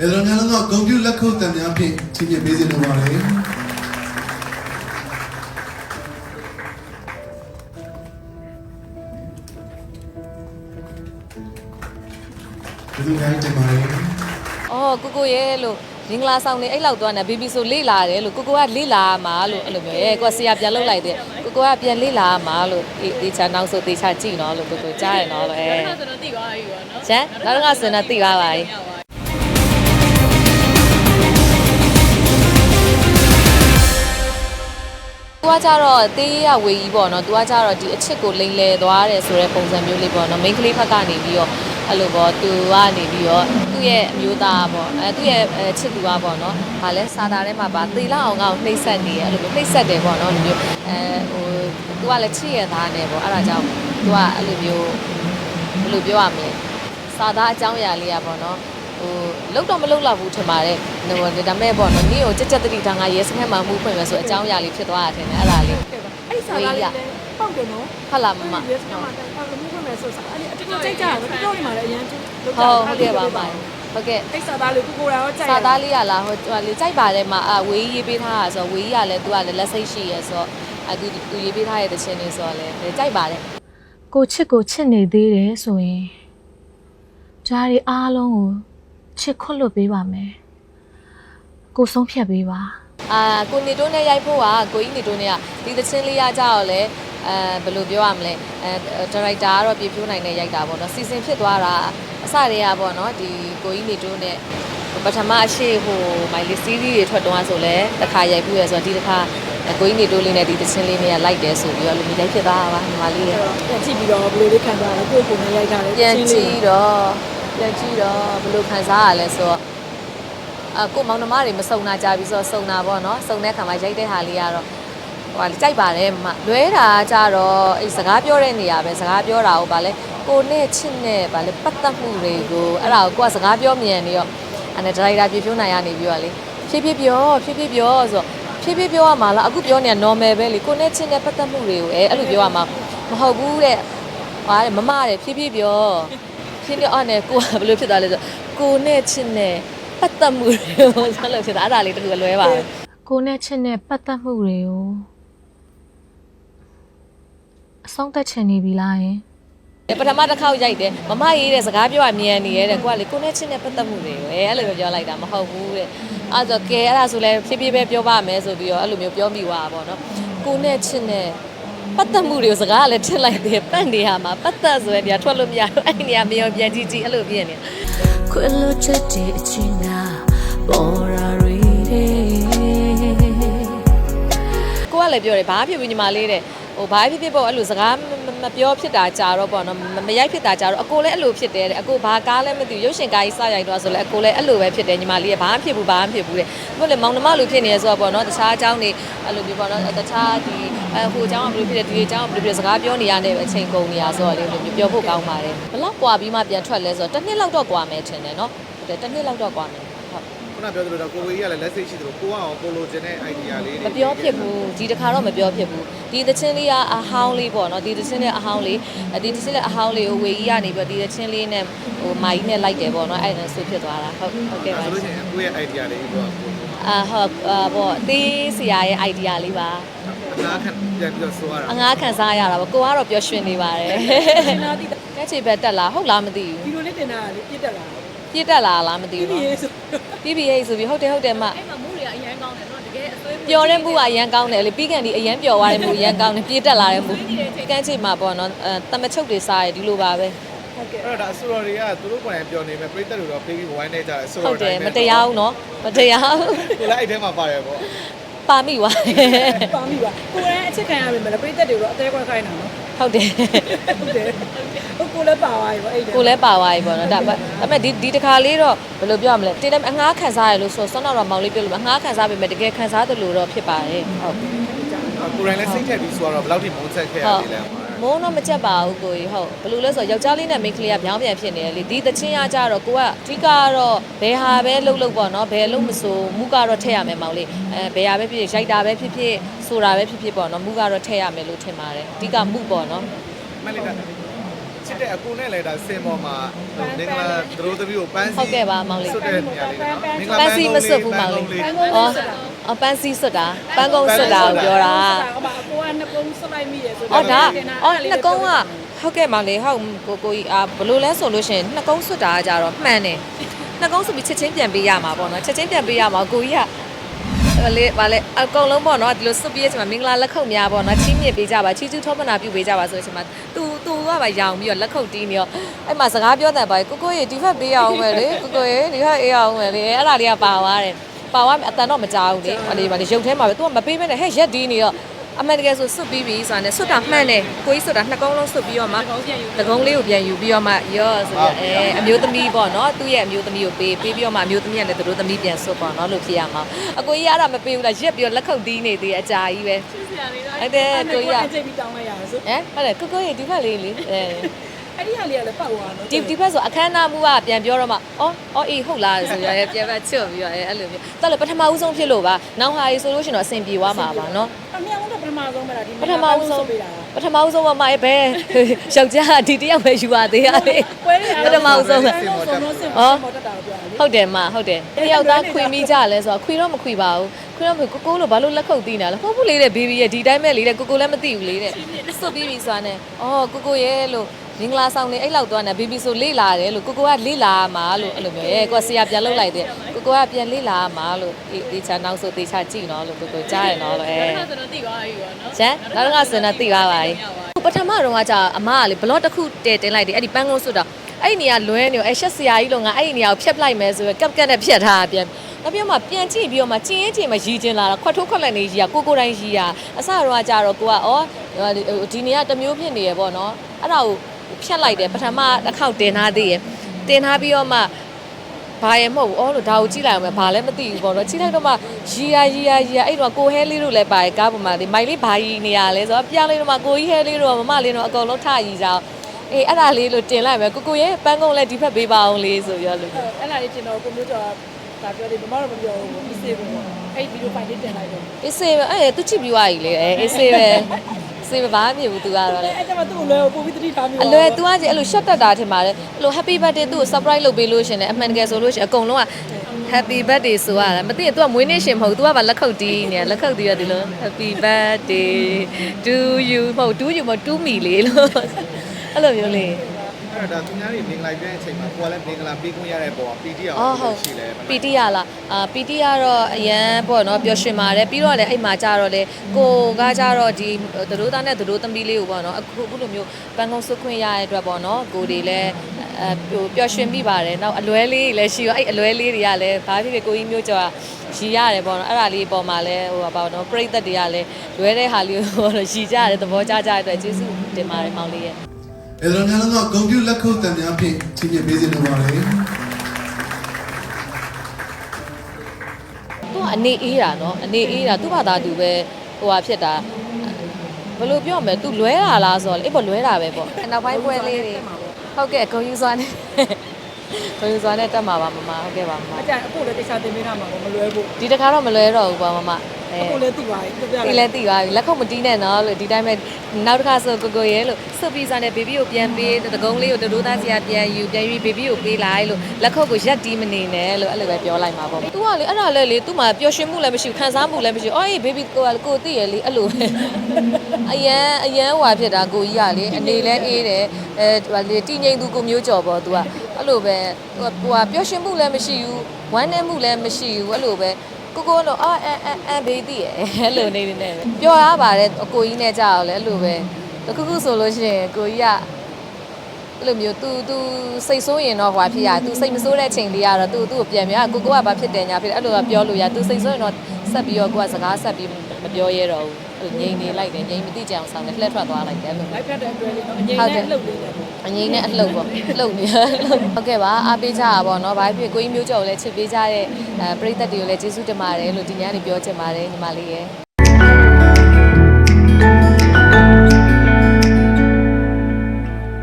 အဲဒါများလုံးကဂုံပြူလက်ခုပ်တံများဖြင့်ချီးမြှင့်ပေးစေလိုပါတယ်ဒီလိုများတင်ပါတယ်။အော်ကိုကိုရဲ့လို့မင်္ဂလာဆောင်နေအဲ့လောက်သွားနေဘီဘီဆိုလေ့လာတယ်လို့ကိုကိုကလေ့လာမှာလို့အဲ့လိုမျိုးရဲ့ကိုကဆရာပြန်လုပ်လိုက်တယ်ကိုကိုကပြန်လေ့လာမှာလို့တေချာနောက်ဆိုတေချာကြည့်နော်လို့ကိုကိုကြားရနော်လို့အဲအဲ့ဒါဆိုတော့သိသွားပြီပေါ့နော်ကျန်နောက်တော့ကစင်တော့သိပါပါပြီ သူကကြတော့တေးရဝေကြီးပေါ့နော်သူကကြတော့ဒီအချစ်ကိုလိမ်လည်သွားတယ်ဆိုတဲ့ပုံစံမျိုးလေးပေါ့နော်မိန်းကလေးဘက်ကနေပြီးတော့အဲ့လိုပေါ့သူကနေပြီးတော့သူ့ရဲ့အမျိုးသားပေါ့အဲသူ့ရဲ့အဲချစ်သူကပေါ့နော်ဗာလဲစာသားထဲမှာပါသေလောက်အောင်ကောင်နှိမ့်ဆက်နေရအဲ့လိုမျိုးနှိမ့်ဆက်တယ်ပေါ့နော်ဒီမျိုးအဲဟိုသူကလည်းချစ်ရသားနဲ့ပေါ့အဲ့ဒါကြောင့်သူကအဲ့လိုမျိုးဘယ်လိုပြောရမလဲစာသားအကြောင်းအရာလေးอ่ะပေါ့နော် ဟိုလောက်တော့မလောက်တော့ဘူးထင်ပါတယ်ဟိုဒါမဲ့ပေါ့နော်နေ့ကိုကြက်ကြက်တတိဒါငါရဲစခန်းမှာမှုဖွင့်မယ်ဆိုအကြောင်းအရာလေးဖြစ်သွားတာထင်တယ်အဲ့ဒါလေးအဲ့ဒီစာသားလေးလည်းပေါက်တယ်နော်ဟုတ်လားမမဒီစကမှာတိုင်ပေါက်လို့မှုမယ်ဆိုစာအဲ့ဒီအတူတူကြိတ်ကြတာတော်တော်နေမှာလည်းအရင်တူဟုတ်ဟုတ်ကဲ့ပါပါဟုတ်ကဲ့အဲ့စာသားလေးကိုကိုရာရောကြိုက်စာသားလေးရလားဟိုဟိုလေကြိုက်ပါတယ်မအဝေးရေးပေးထားတာဆိုဝေးကြီးကလည်းသူကလည်းလက်စိတ်ရှိရဲဆိုတော့အခုသူရေးပေးထားတဲ့တခြင်းလေးဆိုတော့လည်းကြိုက်ပါတယ်ကိုချစ်ကိုချစ်နေသေးတယ်ဆိုရင်ဂျားရီအားလုံးကို ချစ်ခွတ်လွတ်ပေးပါမယ်ကိုဆုံးဖြတ်ပေးပါအာကိုနေတိုးနဲ့ရိုက်ဖို့ကကိုကြီးနေတိုးနဲ့ကဒီတခြင်းလေးရကြတော့လေအဲဘယ်လိုပြောရမလဲအဲဒါရိုက်တာကတော့ပြေဖြိုးနိုင်နဲ့ရိုက်တာပေါ့နော်စီစဉ်ဖြစ်သွားတာအစတည်းကပေါ့နော်ဒီကိုကြီးနေတိုးနဲ့ပထမအရှိဟိုမိုင်လီစီးရီးတွေထွက်သွားဆိုလဲတစ်ခါရိုက်ပြီးရဆိုတော့ဒီတစ်ခါကိုကြီးနေတိုးလေးနဲ့ဒီတခြင်းလေးနဲ့လိုက်တယ်ဆိုပြီးတော့လူမိလိုက်ဖြစ်သွားတာပါညီမလေးရဲ့ပြန်ကြည့်ပြီးတော့ဘယ်လိုလေးခံစားရလဲကိုယ့်ကိုယ်နဲ့ရိုက်ထားတယ်ပြန်ကြည့်တော့ ပြန်ကြည့်တော့ဘယ်လိုခံစားရလဲဆိုတော့အကိုမောင်နှမတွေမစုံနာကြပြီဆိုတော့စုံနာပေါ့နော်စုံတဲ့ခါမှာရိုက်တဲ့ဟာလေးကတော့ဟိုကြိုက်ပါတယ်မလွဲတာကြတော့အဲ့စကားပြောတဲ့နေရာပဲစကားပြောတာကိုဗာလဲကိုနဲ့ချစ်နဲ့ဗာလဲပတ်သက်မှုတွေကိုအဲ့ဒါကိုကိုကစကားပြောမြန်နေရောအဲ့ဒါဒရိုက်တာပြေဖြိုးနိုင်ရနေပြီးတော့လေဖြည်းဖြည်းပြောဖြည်းဖြည်းပြောဆိုတော့ဖြည်းဖြည်းပြောရမှာလားအခုပြောနေတာ normal ပဲလေကိုနဲ့ချစ်နဲ့ပတ်သက်မှုတွေကိုအဲအဲ့လိုပြောရမှာမဟုတ်ဘူးတဲ့ဟာတဲ့မမတဲ့ဖြည်းဖြည်းပြော ဖြင်းပြအောင်နဲ့ကိုကဘယ်လိုဖြစ်သွားလဲဆိုကိုနဲ့ချစ်နဲ့ပတ်သက်မှုတွေကိုဆက်လို့ဖြစ်တာအဲ့ဒါလေးတခုလွဲပါပဲကိုနဲ့ချစ်နဲ့ပတ်သက်မှုတွေကိုအဆုံးသတ်ချင်နေပြီလားယင်ပထမတစ်ခေါက်ရိုက်တယ်မမရေးတဲ့စကားပြောရမြန်နေရတဲ့ကိုကလေကိုနဲ့ချစ်နဲ့ပတ်သက်မှုတွေကိုအဲအဲ့လိုပဲပြောလိုက်တာမဟုတ်ဘူးတဲ့အဲ့ဆိုကဲအဲ့ဒါဆိုလဲဖြည်းဖြည်းပဲပြောပါမယ်ဆိုပြီးတော့အဲ့လိုမျိုးပြောမိသွားတာပေါ့နော်ကိုနဲ့ချစ်နဲ့ ပတ်သက်မှုတွေကိုစကားကလည်းထစ်လိုက်တယ်ပတ်နေရမှာပတ်သက်ဆိုရင်ဒီကထွက်လို့မရတော့အဲ့ဒီနေရာမရောပြန်ကြည့်ကြည့်အဲ့လိုပြင်နေခွေလို့ချက်တဲ့အချင်းနာပေါ်ရာရီတဲ့ကိုကလည်းပြောတယ်ဘာဖြစ်ဘူးညီမလေးတဲ့ဟိုဘာဖြစ်ဖြစ်ပေါ့အဲ့လိုစကားမပြောဖြစ်တာကြာတော့ပေါ့နော်မရိုက်ဖြစ်တာကြာတော့အကိုလည်းအဲ့လိုဖြစ်တယ်တဲ့အကိုဘာကားလည်းမသိဘူးရုပ်ရှင်ကားကြီးစရိုက်တော့ဆိုလဲအကိုလည်းအဲ့လိုပဲဖြစ်တယ်ညီမလေးကဘာမှဖြစ်ဘူးဘာမှဖြစ်ဘူးတဲ့ကိုလည်းမောင်နှမလိုဖြစ်နေရဆိုတော့ပေါ့နော်တခြားအကြောင်းတွေအဲ့လိုမျိုးပေါ့နော်တခြားဒီ အဟိုအကြောင်းကဘယ်လိုဖြစ်တယ်ဒီအကြောင်းကဘယ်လိုဖြစ်တယ်စကားပြောနေရတဲ့အချိန်ကုန်နေရဆိုတော့လေလိုမျိုးပြောဖို့ကောင်းပါတယ်ဘလောက်กว่าပြီးမှပြန်ထွက်လဲဆိုတော့တစ်နှစ်လောက်တော့กว่าမယ်ထင်တယ်နော်ဟုတ်တယ်တစ်နှစ်လောက်တော့กว่าမယ်ဟုတ် ခုနပြောသလိုတော့ကိုဝေးကြီးကလည်းလက်စိတ်ရှိသလိုကိုကအောင်ကိုလိုချင်တဲ့ idea လေး မပြောဖြစ်ဘူးဒီတစ်ခါတော့မပြောဖြစ်ဘူးဒီသချင်းလေးကအဟောင်းလေးပေါ့နော်ဒီသချင်းလေးအဟောင်းလေးဒီသချင်းလေးအဟောင်းလေးကိုဝေကြီးကနေပြီးဒီသချင်းလေးနဲ့ဟိုမာကြီးနဲ့လိုက်တယ်ပေါ့နော်အဲ့ဒါဆိုဖြစ်သွားတာဟုတ်ဟုတ်ကဲ့ပါ ဆိုလို့ရှိရင်ကိုယ့်ရဲ့ idea လေးကို အာဟုတ်အာပေါ့တေးဆရာရဲ့ idea လေးပါ အနာခံပြန်ပြီးတော့ဆိုရတာအငားခံစားရတာပေါ့ကိုကတော့ပျော်ရွှင်နေပါတယ်ရှင်လာတိကဲချေပဲတက်လာဟုတ်လားမသိဒီလိုလေးတင်တာလေပြစ်တက်လာဘူးပြည့်တက်လာလားမသိဒီဘူးရေးနော်ဆိုပြီးပြီဟဲ့ဆိုပြီးဟုတ်တယ်ဟုတ်တယ်မအဲ့မှာမူးတွေကအရင်ကောင်းတယ်နော်တကယ်အသွေးပျော်တဲ့မှုကအရန်ကောင်းတယ်လေပြီးကန်ဒီအရန်ပျော်သွားတဲ့မှုအရန်ကောင်းတယ်ပြေးတက်လာတဲ့မှုကန်းချေမှာပေါ့နော်အဲတမချုပ်တွေစားရဒီလိုပါပဲဟုတ်ကဲ့အဲ့တော့ဒါအဆိုတော်တွေကသူတို့ကိုယ်တိုင်ပြောနေမယ်ပြိတ္တတွေတော့ပေးပြီးဝိုင်းနေကြတယ်အဆိုဟုတော်တ်တယ်မတရားဘူးနော်မတရားဘူးကိုလည်းအဲ့ထဲမှာပါတယ်ပေါ့ ပါမိသွားပါမိပါကိုယ်လည်းအချစ်ခံရပြီမလားပြိတ္တတွေတော့အသေးခွက်ခိုင်းတာနော်ဟုတ်တယ်ဟုတ်တယ်ဟုတ်ကိုလည်းပါသွားပြီပေါ့အဲ့ဒါကိုလည်းပါသွားပြီပေါ့နော်ဒါပေမဲ့ဒီဒီတစ်ခါလေးတော့ဘယ်လိုပြောရမလဲတင်းတယ်အငားခံစားရလို့ဆိုဆွမ်းတော့မောင်လေးပြောလို့အငားခံစားပေမဲ့တကယ်ခံစားတယ်လို့တော့ဖြစ်ပါတယ်ဟုတ်ကိုယ်တိုင်လည်းစိတ်ထက်ပြီးဆိုတော့ဘယ်လောက်ထိမုန်းဆက်ခဲ့ရဟုတ်သေးလဲ မုန်းတော့မကြက်ပါဘူးကိုကြီးဟုတ်ဘယ်လိုလဲဆိုတော့ယောက်ျားလေးနဲ့မိန်းကလေးကပြောင်းပြန်ဖြစ်နေတယ်လေဒီသချင်းရကြတော့ကိုကအဓိကတော့ဘယ်ဟာပဲလှုပ်လှုပ်ပေါ့နော်ဘယ်လှုပ်မဆိုမူကတော့ထည့်ရမယ်မောင်လေးအဲဘယ်ဟာပဲဖြစ်ဖြစ်ရိုက်တာပဲဖြစ်ဖြစ်ဆိုတာပဲဖြစ်ဖြစ်ပေါ့နော်မူကတော့ထည့်ရမယ်လို့ထင်ပါတယ်အဓိကမူပေါ့နော်မလေးက ချစ်တဲ့အကူနဲ့လည်းဒါစင်ပေါ်မှာမင်္ဂလာသတို့သမီးကိုပန်းစီဟုတ်ကဲ့ပါမောင်လေး ဆွတ်တဲ့နေရာလေးနော်မင်္ဂလာပန်းစီမစွတ်ဘူးမောင်လေးအော်အပန်းစီစွတ်တာပန်းကုန်းစွတ်တာကိုပြောတာဟိုမှာအကိုကနှစ်ကုန်းဆွလိုက်မိရဆိုအော်ဒါအော်နှစ်ကုန်းကဟုတ်ကဲ့မောင်လေးဟုတ်ကိုကိုကြီးအာဘလို့လဲဆိုလို့ရှိရင်နှစ်ကုန်းစွတ်တာကကြတော့မှန်တယ်နှစ်ကုန်းစွတ်ပြီးချက်ချင်းပြန်ပေးရမှာပေါ့နော်ချက်ချင်းပြန်ပေးရမှာကိုကြီးက ဟိုလေဗာလေအကုန်လုံးပေါ့နော်ဒီလိုစွတ်ပြီးတဲ့အချိန်မှာမင်္ဂလာလက်ခုပ်များပေါ့နော်ချီးမြှင့်ပေးကြပါချီးကျူးထောပနာပြုပေးကြပါဆိုတဲ့အချိန်မှာသူသူကပါရောင်ပြီးတော့လက်ခုပ်တီးနေတော့အဲ့မှာစကားပြောတဲ့ပါကိုကိုရေဒီဖက်ပေးရအောင်ပဲလေကိုကိုရေဒီဖက်အေးအောင်ပဲလေအဲ့ဒါလေးကပါသွားတယ်ပါသွားအတန်တော့မကြောက်ဘူးလေဟိုလေဗာလေရုပ်ထဲမှာပဲသူကမပေးမဲနဲ့ဟဲ့ရက်ဒီနေတော့ အမှန်တကယ်ဆိုစွတ်ပြီးပြီဆိုတာနဲ့စွတ်တာမှန်တယ်ကိုကြီးစွတ်တာနှစ်ကုန်းလုံးစွတ်ပြီးတော့မှတကုန်းလေးကိုပြန်ယူပြီးတော့မှရော့ဆိုပြီးအဲအမျိုးသမီးပေါ့နော်သူ့ရဲ့အမျိုးသမီးကိုပေးပေးပြီးတော့မှအမျိုးသမီးကလည်းသူတို့သမီးပြန်စွတ်ပေါ့နော်လို့ဖြစ်ရမှာအကိုကြီးအဲ့ဒါမပေးဘူးလားရက်ပြီးတော့လက်ခုပ်တီးနေသေးအကြာကြီးပဲဟုတ်တယ်ကိုကြီးကအချိန်ပြီးတောင်းလိုက်ရအောင်ဆိုဟမ်ဟုတ်တယ်ကိုကိုရေဒီဘက်လေးလေအဲအဲ့ဒီဟာလေးကလည်းပတ်သွားတော့ဒီဒီဘက်ဆိုအခမ်းအနားမှုကပြန်ပြောတော့မှအော်အော်အေးဟုတ်လားဆိုရယ်ပြန်ပဲချွတ်ပြီးတော့အဲအဲ့လိုမျိုးတော်လည်းပထမဦးဆုံးဖြစ်လို့ပါနောက်ဟာရေးဆိုလို့ရှိရင်တော့အဆင်ပြေသွားမှာပါနော် အမြောင်းတော့ပထမဆုံးပဲလားဒီပထမဦးဆုံးပေးတာပထမဦးဆုံးမမရဲ့ဘဲယောက်ျားဒီတယောက်ပဲယူပါသေးရလေပွဲတွေပထမဦးဆုံးပဲဆုံးဆုံးဆုံးဆုံးမော်တက်တာပြောလေဟုတ်တယ်မဟုတ်တယ်တယောက်သားခွေမိကြလဲဆိုတော့ခွေတော့မခွေပါဘူးခွေတော့မကိုကိုလို့ဘာလို့လက်ခုပ်တီးနေတာလဲဟုတ်ဘူးလေတဲ့ဘေဘီရဲ့ဒီတိုင်းမဲ့လေတဲ့ကိုကိုလည်းမသိဘူးလေတဲ့စွတ်ပြီးပြီဆိုတာနဲ့အော်ကိုကိုရဲ့လို့ မင်္ဂလာဆောင်နေအဲ့လောက်သွားနေဘေဘီဆိုလေးလာတယ်လို့ကိုကိုကလေးလာမှာလို့အဲ့လိုမျိုးရဲ့ကိုကဆရာပြန်လှုပ်လိုက်တယ်ကိုကိုကပြန်လေးလာမှာလို့တေချာနောက်ဆိုတေချာကြည့်နော်လို့ကိုကိုကြားရနော်လို့အဲဒါဆိုတော့သိသွားပြီပေါ့နော်ကျန်နောက်တော့ကစင်တာသိသွားပါပြီပထမတော့ကကြာအမကလေဘလော့တစ်ခုတဲတင်လိုက်တယ်အဲ့ဒီပန်းကုန်းစွတ်တာအဲ့ဒီနေရာလွဲနေရောအဲ့ရှက်ဆရာကြီးလုံးကအဲ့ဒီနေရာကိုဖျက်ပလိုက်မယ်ဆိုရယ်ကပ်ကပ်နဲ့ဖျက်ထားတာပြန်နောက်ပြီးတော့မှပြန်ကြည့်ပြီးတော့မှကျင်းရင်ကျင်းမှရီကျင်လာတာခွက်ထိုးခွက်လက်နေရီကကိုကိုတိုင်းရီကအစတော့ကကြာတော့ကိုကဩဒီနေရာတစ်မျိုးဖြစ်နေရပေါ့နော်အဲ့ဒါကို ဖျက်လိုက်တယ်ပထမတစ်ခေါက်တင်ထားသေးရယ်တင်ထားပြီးတော့မှဘာရမဟုတ်ဘူးအော်လို့ဒါကိုကြည့်လိုက်အောင်ပဲဘာလည်းမသိဘူးပေါ့နော်ကြည့်လိုက်တော့မှရီယာရီယာရီယာအဲ့တော့ကိုဟဲလေးတို့လည်းပါတယ်ကားပေါ်မှာလေမိုင်လေးဘာရီနေရလဲဆိုတော့ပြောင်းလိုက်တော့မှကိုကြီးဟဲလေးတို့ကမမလေးတို့အကုန်လုံးထရီကြအောင်အေးအဲ့ဒါလေးလို့တင်လိုက်မယ်ကိုကိုရဲ့ပန်းကုန်းလည်းဒီဖက်ပေးပါအောင်လေးဆိုပြောလို့အဲ့ဒါလေးကျင်တော့ကိုမျိုးကျော်ဒါပြောတယ်မမတော့မပြောဘူးအစ်စေးပေါ့အဲ့ဗီဒီယိုဖိုင်လေးတင်လိုက်တော့အေးစေးပဲအဲ့သူချစ်ပြီးသွားပြီလေအေးစေးပဲစေးပဲ ဆွေမပါမြင်ဘူးသူကတော့လေအဲ့ကျမှသူ့ကိုလွယ်ကိုပို့ပြီးတတိထားမျိုးအလွယ်သူကကြီးအဲ့လို shut တက်တာထင်ပါတယ်အဲ့လို happy birthday သူ့ကို surprise လုပ်ပေးလို့ရှင်လေအမှန်တကယ်ဆိုလို့ရှင်အကုန်လုံးက happy birthday ဆိုရတာမသိရင် तू ကမွေးနေ့ရှင်မဟုတ် तू ကပါလက်ခုပ်တီးနေလက်ခုပ်တီးရဒီလို happy birthday to you မဟုတ် to you မဟုတ် to me လေလို့အဲ့လိုမျိုးလေး အဲ့ဒါသူများတွေမင်္ဂလာပြည့်တဲ့အချိန်မှာကိုကလည်းမင်္ဂလာပေးခွင့်ရတဲ့ပုံကပီတီအောင်အော်ဟုတ်ရှိလဲမလားပီတီရလားအာပီတီကတော့အရန်ပေါ့နော်ပျော်ရွှင်ပါတယ်ပြီးတော့လည်းအဲ့မှာကြတော့လေကိုကကြတော့ဒီသတို့သားနဲ့သတို့သမီးလေးကိုပေါ့နော်အခုအခုလိုမျိုးပန်းကုန်းစွတ်ခွင့်ရတဲ့အတွက်ပေါ့နော်ကိုတွေလည်းအဲဟိုပျော်ရွှင်မိပါတယ်နောက်အလွဲလေးတွေလည်းရှိရောအဲ့အလွဲလေးတွေကလည်းဘာဖြစ်ဖြစ်ကိုကြီးမျိုးကျော်ကရီရတယ်ပေါ့နော်အဲ့ဒါလေးပေါ်မှာလည်းဟိုပါတော့ပြိသက်တွေကလည်းလွဲတဲ့ဟာလေးကိုပေါ့နော်ရီကြရတယ်သဘောကျကြတဲ့အတွက်ကျေးဇူးတင်ပါတယ်မောင်လေးရဲ့ အဲဒါများလုံးကဂုံပြူလက်ခုပ်တန်များဖြင့်ချီးမြှင့်ပေးစေလိုပါတယ်သူကအနေအေးတာနော်အနေအေးတာသူ့ဘာသာသူပဲဟိုဟာဖြစ်တာဘယ်လိုပြောမလဲ तू လွဲတာလားဆိုတော့လေအေးပေါ့လွဲတာပဲပေါ့နောက်ပိုင်းပွဲလေးတွေဟုတ်ကဲ့ဂုံယူစွာနဲ့ဂုံယူစွာနဲ့တက်မှာပါမမဟုတ်ကဲ့ပါမမအကြအကိုလည်းတိတ်ချတင်ပေးတာမှာမလွယ်ဘူးဒီတစ်ခါတော့မလွဲတော့ဘူးပါမမအဲအ ကိုလည်းသိပါပြီပြပြ ဒီလည်းသိသွားပြီလက်ခုပ်မတီးနဲ့နော်လို့ဒီတိုင်းပဲနောက်တစ်ခါဆိုကိုကိုရဲလို့စွပ်ပြီးစားနဲ့ဘေဘီကိုပြန်ပေးတကုံးလေးကိုတတိုးသားစီကပြန်ယူပြန်ယူဘေဘီကိုပေးလိုက်လို့လက်ခုပ်ကိုရက်တီးမနေနဲ့လို့အဲ့လိုပဲပြောလိုက်မှာပေါ့။ तू ကလေအဲ့ဒါလည်းလေ तू မှာပျော်ရွှင်မှုလည်းမရှိဘူးခံစားမှုလည်းမရှိဘူး။အော်အေးဘေဘီကိုကကိုသိရလေအဲ့လိုပဲ။အရန်အရန်ဟွာဖြစ်တာကိုကြီးကလေအနေလဲအေးတယ်အဲဟိုလေတီငိန်သူကိုမျိုးကြော်ပေါ့ तू ကအဲ့လိုပဲ तू ကဟိုပျော်ရွှင်မှုလည်းမရှိဘူးဝမ်းနည်းမှုလည်းမရှိဘူးအဲ့လိုပဲ ကိုကိုတော့အာအန်အန်အန်ဘေးသိရဲ့အဲ့လိုနေနေနဲ့ပဲပျော်ရပါတယ်အကိုကြီးနဲ့ကြောက်လဲအဲ့လိုပဲတခုခုဆိုလို့ရှိရင်ကိုကြီးက အဲ့လိုမျိုး तू तू စိတ်ဆိုးရင်တော့ဟွာဖြစ်ရ तू စိတ်မဆိုးတဲ့ချိန်လေးကတော့ तू သူ့ကိုပြန်ပြန်ကိုကိုကဘာဖြစ်တယ်ညာဖြစ်တယ်အဲ့လိုကပြောလို့ရ तू စိတ်ဆိုးရင်တော့ဆက်ပြီးတော့ကိုကစကားဆက်ပြီးမပြောရတော့ဘူးအဲ့ ငြိမ်နေလိုက်တယ်ငြိမ်မသိကြအောင်ဆောင်တယ်လှည့်ထွက်သွားလိုက်တယ်အဲ့လိုလိုက်ဖြတ်တဲ့အတွဲလေးတော့အငိမ့်နဲ့လှုပ်လေးတယ်အငိမ့်နဲ့အလှုပ်ပေါ့လှုပ်နေဟုတ်ကဲ့ပါအားပေးကြတာပေါ့နော်ဘာဖြစ်ကိုကြီးမျိုးကျော်ကိုလည်းချစ်ပေးကြတဲ့အဲပရိသတ်တွေကိုလည်းကျေးဇူးတင်ပါတယ်လို့ဒီညနေပြောချင်ပါတယ်ညီမလေးရဲ့